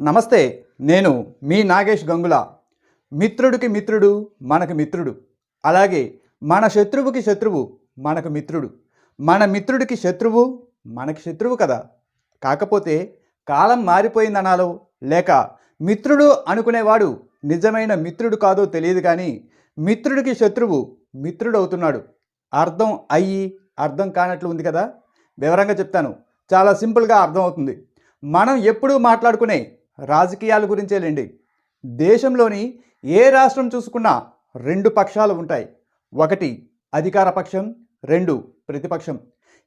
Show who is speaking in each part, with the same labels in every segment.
Speaker 1: నమస్తే నేను మీ నాగేష్ గంగుల. మిత్రుడికి మిత్రుడు మనకు మిత్రుడు. అలాగే మన శత్రువుకి శత్రువు మనకు మిత్రుడు. మన మిత్రుడికి శత్రువు మనకి శత్రువు కదా. కాకపోతే కాలం మారిపోయిందనాలో లేక మిత్రుడు అనుకునేవాడు నిజమైన మిత్రుడు కాదో తెలియదు కానీ మిత్రుడికి శత్రువు మిత్రుడు అవుతున్నాడు అర్థం అయ్యి అర్థం కానట్లు ఉంది కదా. వివరంగా చెప్తాను. చాలా సింపుల్గా అర్థమవుతుంది. మనం ఎప్పుడూ మాట్లాడుకునే రాజకీయాల గురించేలేండి దేశంలోని ఏ రాష్ట్రం చూసుకున్నా రెండు పక్షాలు ఉంటాయి. ఒకటి అధికార పక్షం రెండు ప్రతిపక్షం.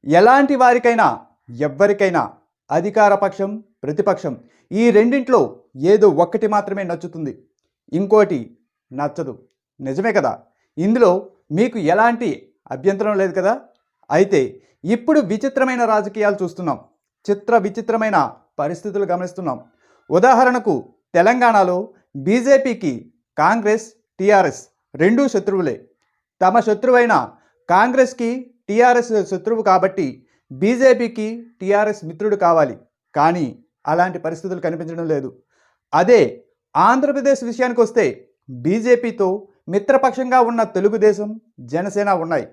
Speaker 1: ఎలాంటి వారికైనా ఎవ్వరికైనా అధికార పక్షం ప్రతిపక్షం ఈ రెండింట్లో ఏదో ఒక్కటి మాత్రమే నచ్చుతుంది. ఇంకోటి నచ్చదు. నిజమే కదా? ఇందులో మీకు ఎలాంటి అభ్యంతరం లేదు కదా? అయితే ఇప్పుడు విచిత్రమైన రాజకీయాలు చూస్తున్నాం. చిత్ర విచిత్రమైన పరిస్థితులు గమనిస్తున్నాం. ఉదాహరణకు తెలంగాణలో బీజేపీకి కాంగ్రెస్ టీఆర్ఎస్ రెండూ శత్రువులే. తమ శత్రువైన కాంగ్రెస్కి టీఆర్ఎస్ శత్రువు కాబట్టి బీజేపీకి టీఆర్ఎస్ మిత్రుడు కావాలి. కానీ అలాంటి పరిస్థితులు కనిపించడం లేదు. అదే ఆంధ్రప్రదేశ్ విషయానికి వస్తే బీజేపీతో మిత్రపక్షంగా ఉన్న తెలుగుదేశం జనసేన ఉన్నాయి.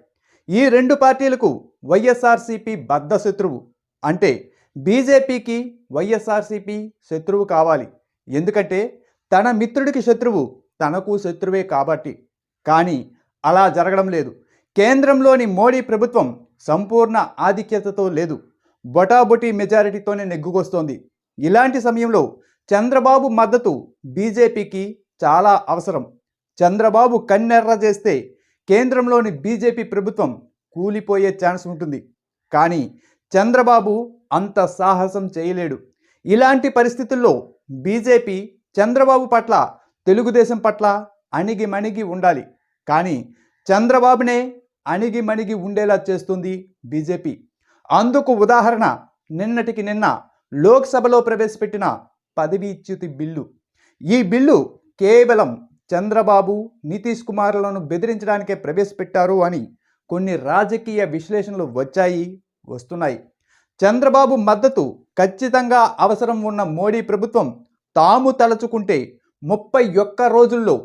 Speaker 1: ఈ రెండు పార్టీలకు వైఎస్ఆర్సీపీ బద్ధ శత్రువు అంటే బీజేపీకి వైఎస్ఆర్సీపీ శత్రువు కావాలి. ఎందుకంటే తన మిత్రుడికి శత్రువు తనకు శత్రువే కాబట్టి. కానీ అలా జరగడం లేదు. కేంద్రంలోని మోడీ ప్రభుత్వం సంపూర్ణ ఆధిక్యతతో లేదు. బొటాబొటీ మెజారిటీతోనే నెగ్గుకొస్తోంది. ఇలాంటి సమయంలో చంద్రబాబు మద్దతు బీజేపీకి చాలా అవసరం. చంద్రబాబు కన్నెర్ర చేస్తే కేంద్రంలోని బీజేపీ ప్రభుత్వం కూలిపోయే ఛాన్స్ ఉంటుంది. కానీ చంద్రబాబు అంత సాహసం చేయలేడు. ఇలాంటి పరిస్థితుల్లో బీజేపీ చంద్రబాబు పట్ల తెలుగుదేశం పట్ల అణిగి మణిగి ఉండాలి. కానీ చంద్రబాబునే అణిగి మణిగి ఉండేలా చేస్తుంది బీజేపీ. అందుకు ఉదాహరణ నిన్నటికి నిన్న లోక్సభలో ప్రవేశపెట్టిన పదవీచ్యుతి బిల్లు. ఈ బిల్లు కేవలం చంద్రబాబు నితీష్ కుమార్లను బెదిరించడానికే ప్రవేశపెట్టారు అని కొన్ని రాజకీయ విశ్లేషణలు వచ్చాయి వస్తున్నాయి. చంద్రబాబు మద్దతు ఖచ్చితంగా అవసరం ఉన్న మోడీ ప్రభుత్వం తాము తలచుకుంటే ముప్పై ఒక్క రోజుల్లో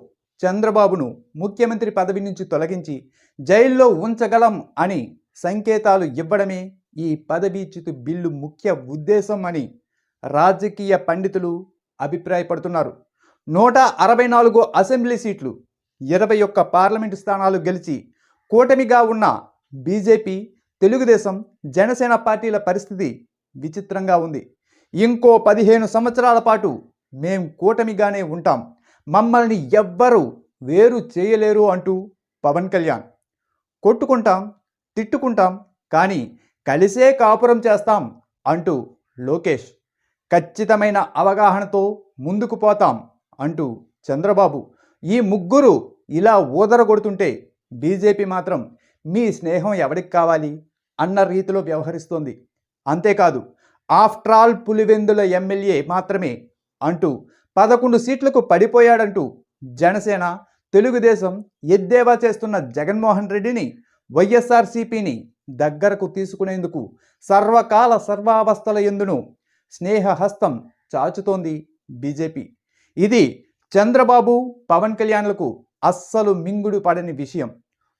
Speaker 1: చంద్రబాబును ముఖ్యమంత్రి పదవి నుంచి తొలగించి జైల్లో ఉంచగలం అని సంకేతాలు ఇవ్వడమే ఈ పదవీచ్యుతి బిల్లు ముఖ్య ఉద్దేశం అని రాజకీయ పండితులు అభిప్రాయపడుతున్నారు. నూట అరవై నాలుగు అసెంబ్లీ సీట్లు ఇరవై ఒక్క పార్లమెంటు స్థానాలు గెలిచి కూటమిగా ఉన్న బీజేపీ తెలుగుదేశం జనసేన పార్టీల పరిస్థితి విచిత్రంగా ఉంది. ఇంకో పదిహేను సంవత్సరాల పాటు మేం కూటమిగానే ఉంటాం. మమ్మల్ని ఎవ్వరూ వేరు చేయలేరు అంటూ పవన్ కళ్యాణ్. కొట్టుకుంటాం తిట్టుకుంటాం కానీ కలిసే కాపురం చేస్తాం అంటూ లోకేష్. ఖచ్చితమైన అవగాహనతో ముందుకు పోతాం అంటూ చంద్రబాబు. ఈ ముగ్గురు ఇలా ఊదరగొడుతుంటే బీజేపీ మాత్రం మీ స్నేహం ఎవరికి కావాలి? అన్న రీతిలో వ్యవహరిస్తోంది. అంతేకాదు ఆఫ్టర్ ఆల్ పులివెందుల ఎమ్మెల్యే మాత్రమే అంటూ పదకొండు సీట్లకు పడిపోయాడంటూ జనసేన తెలుగుదేశం ఎద్దేవా చేస్తున్న జగన్మోహన్ రెడ్డిని వైఎస్ఆర్సీపీని దగ్గరకు తీసుకునేందుకు సర్వకాల సర్వావస్థల ఎందును స్నేహహస్తం చాచుతోంది బీజేపీ. ఇది చంద్రబాబు పవన్ కళ్యాణ్లకు అస్సలు మింగుడు పడని విషయం.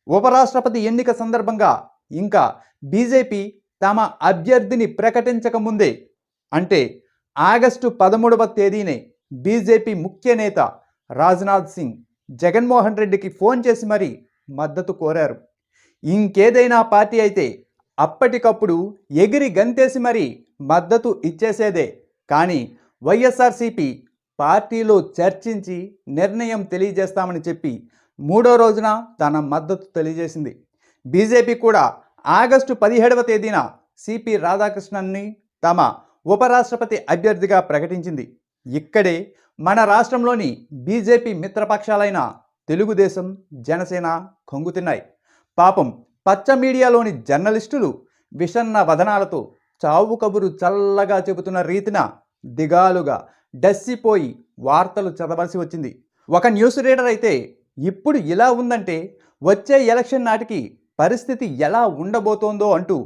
Speaker 1: ఉపరాష్ట్రపతి ఎన్నిక సందర్భంగా ఇంకా బీజేపీ తమ అభ్యర్థిని ప్రకటించకముందే అంటే ఆగస్టు పదమూడవ తేదీనే బీజేపీ ముఖ్య నేత రాజ్నాథ్ సింగ్ జగన్మోహన్ రెడ్డికి ఫోన్ చేసి మరీ మద్దతు కోరారు. ఇంకేదైనా పార్టీ అయితే అప్పటికప్పుడు ఎగిరి గంతేసి మరీ మద్దతు ఇచ్చేసేదే. కానీ వైఎస్ఆర్సీపీ పార్టీలో చర్చించి నిర్ణయం తెలియజేస్తామని చెప్పి మూడో రోజున తన మద్దతు తెలియజేసింది. బీజేపీ కూడా ఆగస్టు పదిహేడవ తేదీన సిపి రాధాకృష్ణన్ని తమ ఉపరాష్ట్రపతి అభ్యర్థిగా ప్రకటించింది. ఇక్కడే మన రాష్ట్రంలోని బీజేపీ మిత్రపక్షాలైన తెలుగుదేశం జనసేన కొంగుతున్నాయి. పాపం పచ్చ మీడియాలోని జర్నలిస్టులు విషన్న వదనాలతో చావు కబురు చల్లగా చెబుతున్న రీతిన దిగాలుగా డస్సిపోయి వార్తలు చదవలసి వచ్చింది. ఒక న్యూస్ రీడర్ అయితే ఇప్పుడు ఇలా ఉందంటే వచ్చే ఎలక్షన్ నాటికి పరిస్థితి ఎలా ఉండబోతోందో అంటూ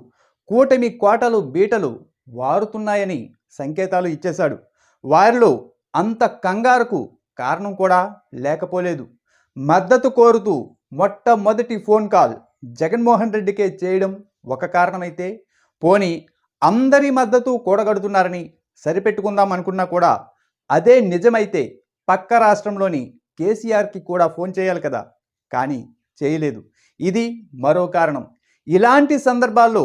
Speaker 1: కూటమి కోటలు బీటలు వారుతున్నాయని సంకేతాలు ఇచ్చేశాడు. వారిలో అంత కంగారుకు కారణం కూడా లేకపోలేదు. మద్దతు కోరుతూ మొట్టమొదటి ఫోన్ కాల్ జగన్మోహన్ రెడ్డికే చేయడం ఒక కారణమైతే పోని అందరి మద్దతు కూడగడుతున్నారని సరిపెట్టుకుందాం అనుకున్నా కూడా అదే నిజమైతే పక్క రాష్ట్రంలోని కేసీఆర్కి కూడా ఫోన్ చేయాలి కదా. కానీ చేయలేదు. ఇది మరో కారణం. ఇలాంటి సందర్భాల్లో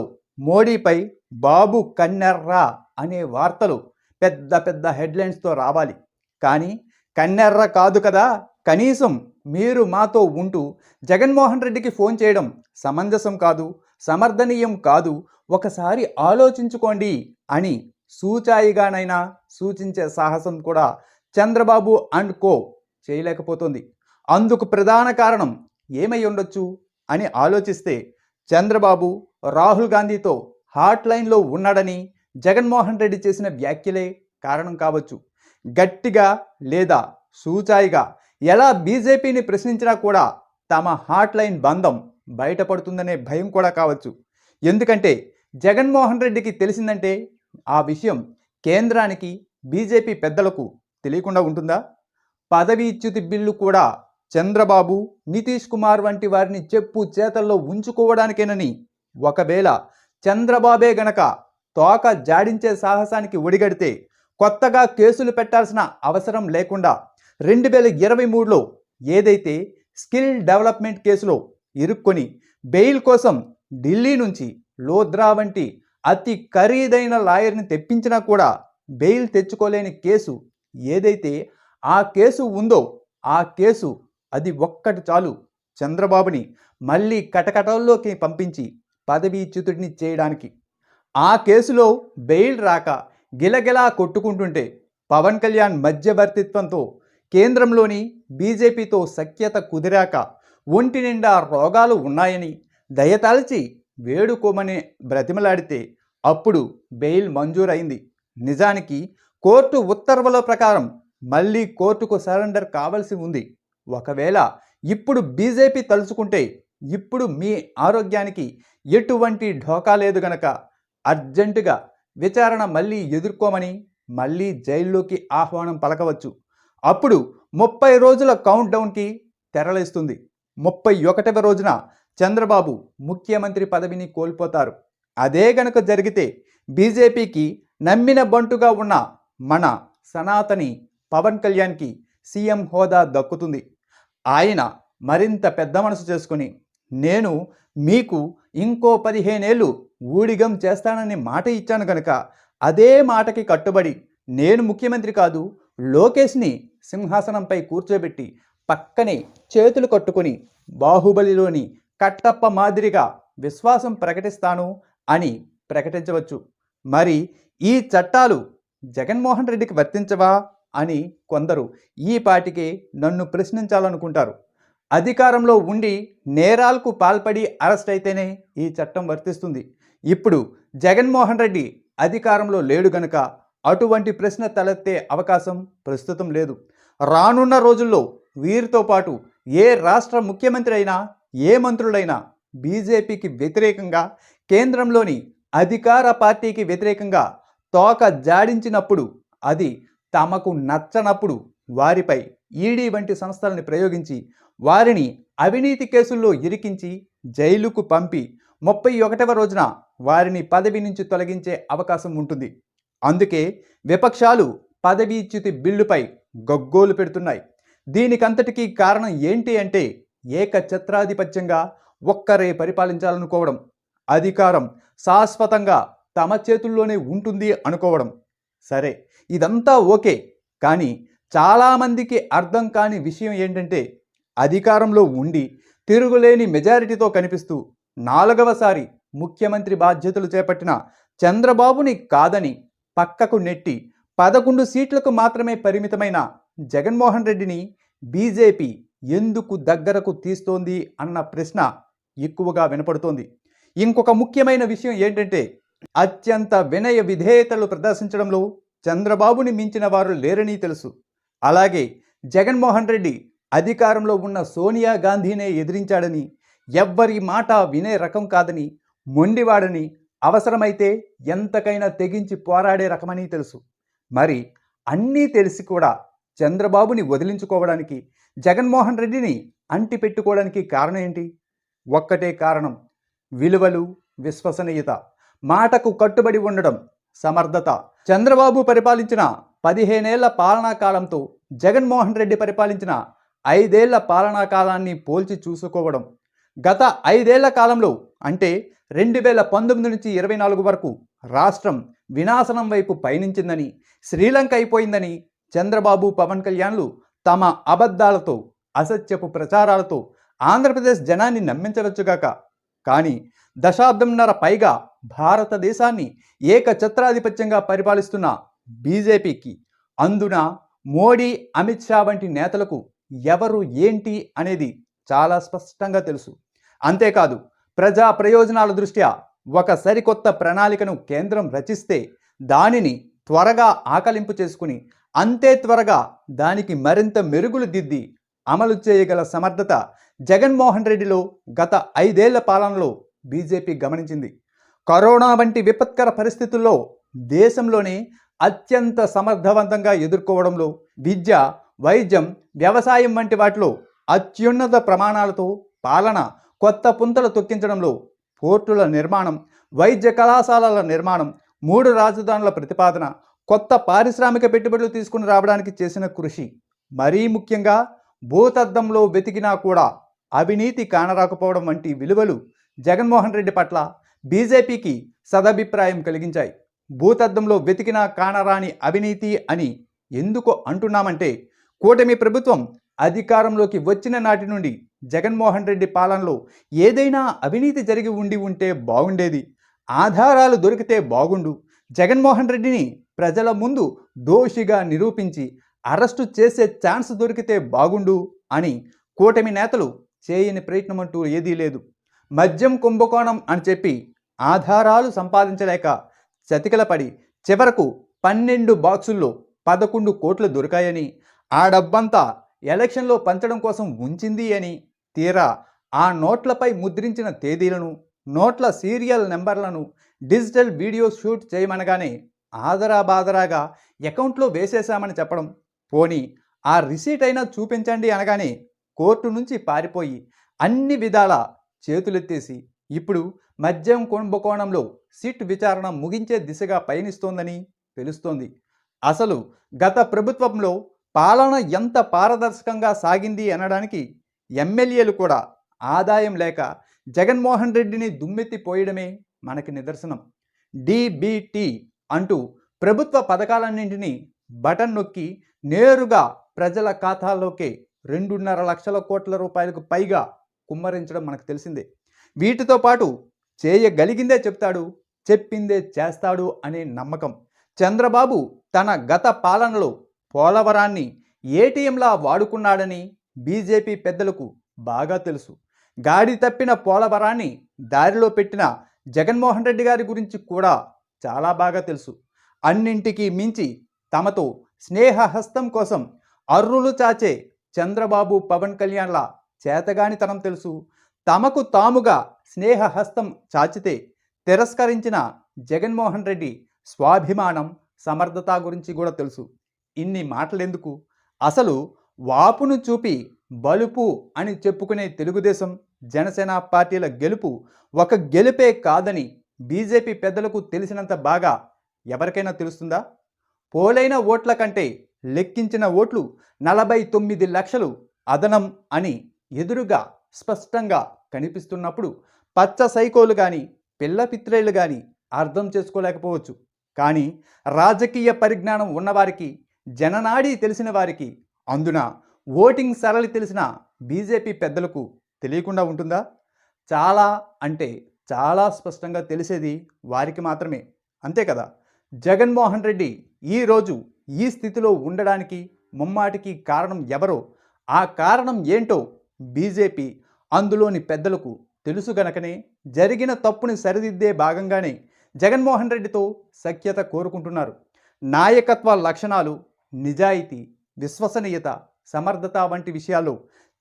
Speaker 1: మోడీపై బాబు కన్నెర్రా అనే వార్తలు పెద్ద పెద్ద హెడ్లైన్స్తో రావాలి. కానీ కన్నెర్ర కాదు కదా కనీసం మీరు మాతో ఉంటూ జగన్మోహన్ రెడ్డికి ఫోన్ చేయడం సమంజసం కాదు సమర్థనీయం కాదు ఒకసారి ఆలోచించుకోండి అని సూచాయిగానైనా సూచించే సాహసం కూడా చంద్రబాబు అండ్ కో చేయలేకపోతుంది. అందుకు ప్రధాన కారణం ఏమై ఉండొచ్చు? అని ఆలోచిస్తే చంద్రబాబు రాహుల్ గాంధీతో హాట్ లైన్లో ఉన్నాడని జగన్మోహన్ రెడ్డి చేసిన వ్యాఖ్యలే కారణం కావచ్చు. గట్టిగా లేదా సూచాయిగా ఎలా బీజేపీని ప్రశ్నించినా కూడా తమ హాట్ లైన్ బంధం బయటపడుతుందనే భయం కూడా కావచ్చు. ఎందుకంటే జగన్మోహన్ రెడ్డికి తెలిసిందంటే ఆ విషయం కేంద్రానికి బీజేపీ పెద్దలకు తెలియకుండా ఉంటుందా? పదవి ఇచ్యుతి బిల్లు కూడా చంద్రబాబు నితీష్ కుమార్ వంటి వారిని చెప్పు చేతల్లో ఉంచుకోవడానికేనని. ఒకవేళ చంద్రబాబే గనక తోక జాడించే సాహసానికి ఒడిగడితే కొత్తగా కేసులు పెట్టాల్సిన అవసరం లేకుండా రెండు వేల ఇరవై మూడులో ఏదైతే స్కిల్ డెవలప్మెంట్ కేసులో ఇరుక్కొని బెయిల్ కోసం ఢిల్లీ నుంచి లోద్రా వంటి అతి ఖరీదైన లాయర్ని తెప్పించినా కూడా బెయిల్ తెచ్చుకోలేని కేసు ఏదైతే ఆ కేసు ఉందో ఆ కేసు అది ఒక్కటి చాలు. చంద్రబాబుని మళ్ళీ కటకటల్లోకి పంపించి పదవీచ్యుతుడిని చేయడానికి. ఆ కేసులో బెయిల్ రాక గిలగిలా కొట్టుకుంటుంటే పవన్ కళ్యాణ్ మధ్యవర్తిత్వంతో కేంద్రంలోని బీజేపీతో సఖ్యత కుదిరాక ఒంటి నిండా రోగాలు ఉన్నాయని దయతలచి వేడుకోమని బ్రతిమలాడితే అప్పుడు బెయిల్ మంజూరైంది నిజానికి కోర్టు ఉత్తర్వుల ప్రకారం మళ్ళీ కోర్టుకు సరెండర్ కావాల్సి ఉంది. ఒకవేళ ఇప్పుడు బీజేపీ తలుచుకుంటే ఇప్పుడు మీ ఆరోగ్యానికి ఎటువంటి ఢోకా లేదు గనక. అర్జెంటుగా విచారణ మళ్ళీ ఎదుర్కోమని మళ్ళీ జైల్లోకి ఆహ్వానం పలకవచ్చు. అప్పుడు ముప్పై రోజుల కౌంట్ డౌన్కి తెరలేస్తుంది. ముప్పై ఒకటవ రోజున చంద్రబాబు ముఖ్యమంత్రి పదవిని కోల్పోతారు. అదే గనక జరిగితే బీజేపీకి నమ్మిన బంటుగా ఉన్న మన సనాతని పవన్ కళ్యాణ్కి సీఎం హోదా దక్కుతుంది. ఆయన మరింత పెద్ద మనసు చేసుకుని నేను మీకు ఇంకో పదిహేనేళ్ళు ఊడిగం చేస్తానని మాట ఇచ్చాను కనుక అదే మాటకి కట్టుబడి నేను ముఖ్యమంత్రి కాదు లోకేష్ని సింహాసనంపై కూర్చోబెట్టి పక్కనే చేతులు కట్టుకుని బాహుబలిలోని కట్టప్ప మాదిరిగా విశ్వాసం ప్రకటిస్తాను అని ప్రకటించవచ్చు. మరి ఈ చట్టాలు జగన్మోహన్ రెడ్డికి వర్తించవా? అని కొందరు ఈ పాటికి నన్ను ప్రశ్నించాలనుకుంటారు. అధికారంలో ఉండి నేరాలకు పాల్పడి అరెస్ట్ అయితేనే ఈ చట్టం వర్తిస్తుంది. ఇప్పుడు జగన్మోహన్ రెడ్డి అధికారంలో లేడు గనుక అటువంటి ప్రశ్న తలెత్తే అవకాశం ప్రస్తుతం లేదు. రానున్న రోజుల్లో వీరితో పాటు ఏ రాష్ట్ర ముఖ్యమంత్రి అయినా ఏ మంత్రులైనా బీజేపీకి వ్యతిరేకంగా కేంద్రంలోని అధికార పార్టీకి వ్యతిరేకంగా తోక జాడించినప్పుడు అది తమకు నచ్చనప్పుడు వారిపై ఈడీ వంటి సంస్థలను ప్రయోగించి వారిని అవినీతి కేసుల్లో ఇరికించి జైలుకు పంపి ముప్పై ఒకటవ రోజున వారిని పదవి నుంచి తొలగించే అవకాశం ఉంటుంది. అందుకే విపక్షాలు పదవీచ్యుతి బిల్లుపై గగ్గోలు పెడుతున్నాయి. దీనికంతటికీ కారణం ఏంటి అంటే ఏకఛత్రాధిపత్యంగా ఒక్కరే పరిపాలించాలనుకోవడం అధికారం శాశ్వతంగా తమ చేతుల్లోనే ఉంటుంది అనుకోవడం. సరే ఇదంతా ఓకే. కానీ చాలామందికి అర్థం కాని విషయం ఏంటంటే అధికారంలో ఉండి తిరుగులేని మెజారిటీతో కనిపిస్తూ నాలుగవసారి ముఖ్యమంత్రి బాధ్యతలు చేపట్టిన చంద్రబాబుని కాదని పక్కకు నెట్టి పదకొండు సీట్లకు మాత్రమే పరిమితమైన జగన్మోహన్ రెడ్డిని బీజేపీ ఎందుకు దగ్గరకు తీస్తోంది అన్న ప్రశ్న ఎక్కువగా వినపడుతోంది. ఇంకొక ముఖ్యమైన విషయం ఏంటంటే అత్యంత వినయ విధేయతలు ప్రదర్శించడంలో చంద్రబాబుని మించిన వారు లేరని తెలుసు. అలాగే జగన్మోహన్ రెడ్డి అధికారంలో ఉన్న సోనియా గాంధీనే ఎదిరించాడని ఎవ్వరి మాట వినే రకం కాదని మొండివాడని అవసరమైతే ఎంతకైనా తెగించి పోరాడే రకమని తెలుసు. మరి అన్నీ తెలిసి కూడా చంద్రబాబుని వదిలించుకోవడానికి జగన్మోహన్ రెడ్డిని అంటిపెట్టుకోవడానికి కారణం ఏంటి? ఒక్కటే కారణం. విలువలు విశ్వసనీయత. మాటకు కట్టుబడి ఉండడం సమర్థత. చంద్రబాబు పరిపాలించిన పదిహేనేళ్ళ పాలనా కాలంతో జగన్మోహన్ రెడ్డి పరిపాలించిన ఐదేళ్ళ పాలనా కాలాన్ని పోల్చి చూసుకోవడం. గత ఐదేళ్ళ కాలంలో అంటే రెండు వేల పంతొమ్మిది నుంచి ఇరవై నాలుగు వరకు రాష్ట్రం వినాశనం వైపు పయనించిందని శ్రీలంక అయిపోయిందని చంద్రబాబు పవన్ కళ్యాణ్లు తమ అబద్ధాలతో అసత్యపు ప్రచారాలతో ఆంధ్రప్రదేశ్ జనాన్ని నమ్మించవచ్చుగాక కానీ దశాబ్దంన్నర పైగా భారతదేశాన్ని ఏకఛత్రాధిపత్యంగా పరిపాలిస్తున్న బీజేపీకి అందున మోడీ అమిత్ షా వంటి నేతలకు ఎవరు ఏంటి అనేది చాలా స్పష్టంగా తెలుసు. అంతేకాదు ప్రజా ప్రయోజనాల దృష్ట్యా ఒక సరికొత్త ప్రణాళికను కేంద్రం రచిస్తే దానిని త్వరగా ఆకలింపు చేసుకుని అంతే త్వరగా దానికి మరింత మెరుగులు దిద్ది అమలు చేయగల సమర్థత జగన్మోహన్ రెడ్డిలో గత ఐదేళ్ళ పాలనలో బీజేపీ గమనించింది. కరోనా వంటి విపత్కర పరిస్థితుల్లో దేశంలోనే అత్యంత సమర్థవంతంగా ఎదుర్కోవడంలో విద్య వైద్యం వ్యవసాయం వంటి వాటిలో అత్యున్నత ప్రమాణాలతో పాలన కొత్త పుంతలు తొక్కించడంలో పోర్టుల నిర్మాణం వైద్య కళాశాలల నిర్మాణం మూడు రాజధానుల ప్రతిపాదన కొత్త పారిశ్రామిక పెట్టుబడులు తీసుకుని రావడానికి చేసిన కృషి. మరీ ముఖ్యంగా భూతద్దంలో వెతికినా కూడా అవినీతి కానరాకపోవడం వంటి విలువలు జగన్మోహన్ రెడ్డి పట్ల బీజేపీకి సదభిప్రాయం కలిగించాయి. భూతద్దంలో వెతికినా కానరాని అవినీతి అని ఎందుకు అంటున్నామంటే కూటమి ప్రభుత్వం అధికారంలోకి వచ్చిన నాటి నుండి జగన్మోహన్ రెడ్డి పాలనలో ఏదైనా అవినీతి జరిగి ఉండి ఉంటే బాగుండేది. ఆధారాలు దొరికితే బాగుండు. జగన్మోహన్ రెడ్డిని ప్రజల ముందు దోషిగా నిరూపించి అరెస్టు చేసే ఛాన్స్ దొరికితే బాగుండు అని కూటమి నేతలు చేయని ప్రయత్నం అంటూ ఏదీ లేదు. మద్యం కుంభకోణం అని చెప్పి ఆధారాలు సంపాదించలేక చతికిలపడి చివరకు పన్నెండు బాక్సుల్లో పదకొండు కోట్లు దొరికాయని ఆ డబ్బంతా ఎలక్షన్లో పంచడం కోసం ఉంచింది అని తీరా ఆ నోట్లపై ముద్రించిన తేదీలను నోట్ల సీరియల్ నెంబర్లను డిజిటల్ వీడియో షూట్ చేయమనగానే ఆదరా బాదరాగా అకౌంట్లో వేసేశామని చెప్పడం. పోని ఆ రిసీట్ అయినా చూపించండి అనగానే కోర్టు నుంచి పారిపోయి అన్ని విధాల చేతులెత్తేసి ఇప్పుడు మద్యం కుంభకోణంలో సిట్ విచారణ ముగించే దిశగా పయనిస్తోందని తెలుస్తోంది. అసలు గత ప్రభుత్వంలో పాలన ఎంత పారదర్శకంగా సాగింది అనడానికి ఎమ్మెల్యేలు కూడా ఆదాయం లేక జగన్మోహన్ రెడ్డిని దుమ్మెత్తిపోయడమే మనకి నిదర్శనం. డిబిటి అంటూ ప్రభుత్వ పథకాలన్నింటినీ బటన్ నొక్కి నేరుగా ప్రజల ఖాతాలోకే రెండున్నర లక్షల కోట్ల రూపాయలకు పైగా కుమ్మరించడం మనకు తెలిసిందే. వీటితో పాటు చేయగలిగిందే చెప్తాడు చెప్పిందే చేస్తాడు అనే నమ్మకం. చంద్రబాబు తన గత పాలనలో పోలవరాన్ని ఏటీఎంలా వాడుకున్నాడని బీజేపీ పెద్దలకు బాగా తెలుసు. గాడి తప్పిన పోలవరాన్ని దారిలో పెట్టిన జగన్మోహన్ రెడ్డి గారి గురించి కూడా చాలా బాగా తెలుసు. అన్నింటికీ మించి తమతో స్నేహహస్తం కోసం అర్రులు చాచే చంద్రబాబు పవన్ కళ్యాణ్ల చేతగానితనం తెలుసు. తమకు తాముగా స్నేహహస్తం చాచితే తిరస్కరించిన జగన్మోహన్ రెడ్డి స్వాభిమానం సమర్థత గురించి కూడా తెలుసు. ఇన్ని మాటలెందుకు? అసలు వాపును చూపి బలుపు అని చెప్పుకునే తెలుగుదేశం జనసేన పార్టీల గెలుపు ఒక గెలుపే కాదని బీజేపీ పెద్దలకు తెలిసినంత బాగా ఎవరికైనా తెలుస్తుందా? పోలైన ఓట్ల కంటే లెక్కించిన ఓట్లు నలభై తొమ్మిది లక్షలు అదనం అని ఎదురుగా స్పష్టంగా కనిపిస్తున్నప్పుడు పచ్చ సైకోలు కానీ పిల్ల పిత్రేళ్ళు కానీ అర్థం చేసుకోలేకపోవచ్చు. కానీ రాజకీయ పరిజ్ఞానం ఉన్నవారికి జననాడి తెలిసిన వారికి అందున ఓటింగ్ సరళి తెలిసిన బీజేపీ పెద్దలకు తెలియకుండా ఉంటుందా? చాలా అంటే చాలా స్పష్టంగా తెలిసేది వారికి మాత్రమే. అంతే కదా? జగన్మోహన్ రెడ్డి ఈరోజు ఈ స్థితిలో ఉండడానికి ముమ్మాటికి కారణం ఎవరో ఆ కారణం ఏంటో బీజేపీ అందులోని పెద్దలకు తెలుసు గనకనే జరిగిన తప్పుని సరిదిద్దే భాగంగానే జగన్మోహన్ రెడ్డితో సఖ్యత కోరుకుంటున్నారు. నాయకత్వ లక్షణాలు నిజాయితీ విశ్వసనీయత సమర్థత వంటి విషయాల్లో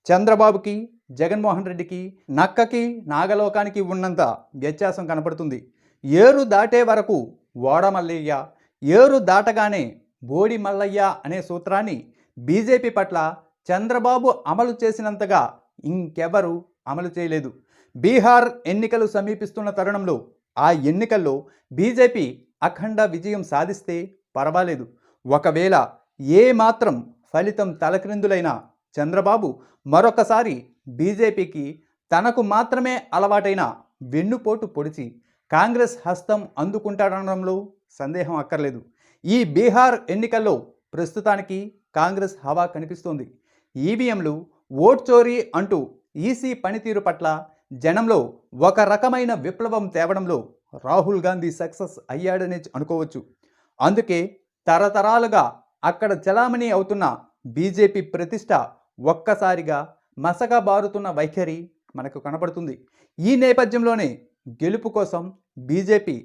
Speaker 1: చంద్రబాబుకి జగన్మోహన్ రెడ్డికి నక్కకి నాగలోకానికి ఉన్నంత వ్యత్యాసం కనపడుతుంది. ఏరు దాటే వరకు ఓడమల్లయ్య ఏరు దాటగానే బోడి మల్లయ్య అనే సూత్రాన్ని బీజేపీ పట్ల చంద్రబాబు అమలు చేసినంతగా ఇంకెవరు అమలు చేయలేదు. బీహార్ ఎన్నికలు సమీపిస్తున్న తరుణంలో ఆ ఎన్నికల్లో బీజేపీ అఖండ విజయం సాధిస్తే పర్వాలేదు. ఒకవేళ ఏ మాత్రం ఫలితం తలక్రిందులైన చంద్రబాబు మరొకసారి బీజేపీకి తనకు మాత్రమే అలవాటైన వెన్నుపోటు పొడిచి కాంగ్రెస్ హస్తం అందుకుంటాడనడంలో సందేహం అక్కర్లేదు. ఈ బీహార్ ఎన్నికల్లో ప్రస్తుతానికి కాంగ్రెస్ హవా కనిపిస్తోంది. ఈవీఎంలు ఓట్ చోరీ అంటూ ఈసీ పనితీరు పట్ల జనంలో ఒక రకమైన విప్లవం తేవడంలో రాహుల్ గాంధీ సక్సెస్ అయ్యాడనే అనుకోవచ్చు. అందుకే తరతరాలుగా అక్కడ చలామణి అవుతున్న బీజేపీ ప్రతిష్ట ఒక్కసారిగా మసగా బారుతున్న వైఖరి మనకు కనపడుతుంది ఈ నేపథ్యంలోనే గెలుపు కోసం బీజేపీ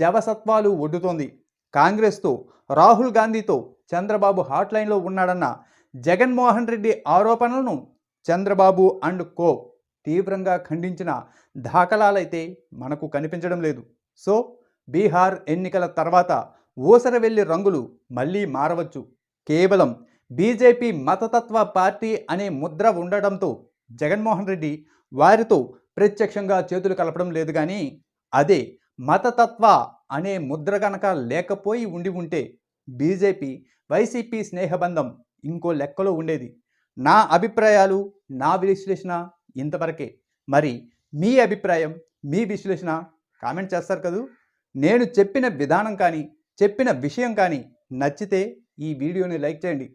Speaker 1: జవసత్వాలు ఒడ్డుతోంది. కాంగ్రెస్తో రాహుల్ గాంధీతో చంద్రబాబు హాట్లైన్లో ఉన్నాడన్న జగన్మోహన్ రెడ్డి ఆరోపణలను చంద్రబాబు అండ్ కో తీవ్రంగా ఖండించిన దాఖలాలైతే మనకు కనిపించడం లేదు. సో బీహార్ ఎన్నికల తర్వాత ఊసరవెల్లి రంగులు మళ్ళీ మారవచ్చు. కేవలం బీజేపీ మతతత్వ పార్టీ అనే ముద్ర ఉండడంతో జగన్మోహన్ రెడ్డి వారితో ప్రత్యక్షంగా చేతులు కలపడం లేదు కానీ అదే మతతత్వ అనే ముద్ర గనక లేకపోయి ఉండి ఉంటే బీజేపీ వైసీపీ స్నేహబంధం ఇంకో లెక్కలో ఉండేది. నా అభిప్రాయాలు నా విశ్లేషణ ఇంతవరకే. మరి మీ అభిప్రాయం మీ విశ్లేషణ కామెంట్ చేస్తారు కదూ. నేను చెప్పిన విధానం కానీ చెప్పిన విషయం కానీ నచ్చితే ఈ వీడియోని లైక్ చేయండి.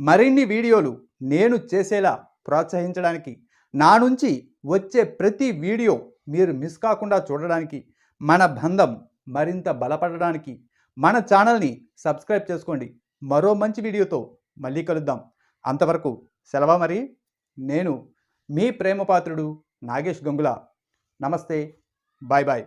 Speaker 1: మరిన్ని వీడియోలు నేను చేసేలా ప్రోత్సహించడానికి నా నుంచి వచ్చే ప్రతి వీడియో మీరు మిస్ కాకుండా చూడడానికి మన బంధం మరింత బలపడడానికి మన ఛానల్ని సబ్స్క్రైబ్ చేసుకోండి. మరో మంచి వీడియోతో మళ్ళీ కలుద్దాం. అంతవరకు సెలవా మరి? నేను మీ ప్రేమపాత్రుడు నాగేష్ గంగుల. నమస్తే. Bye bye.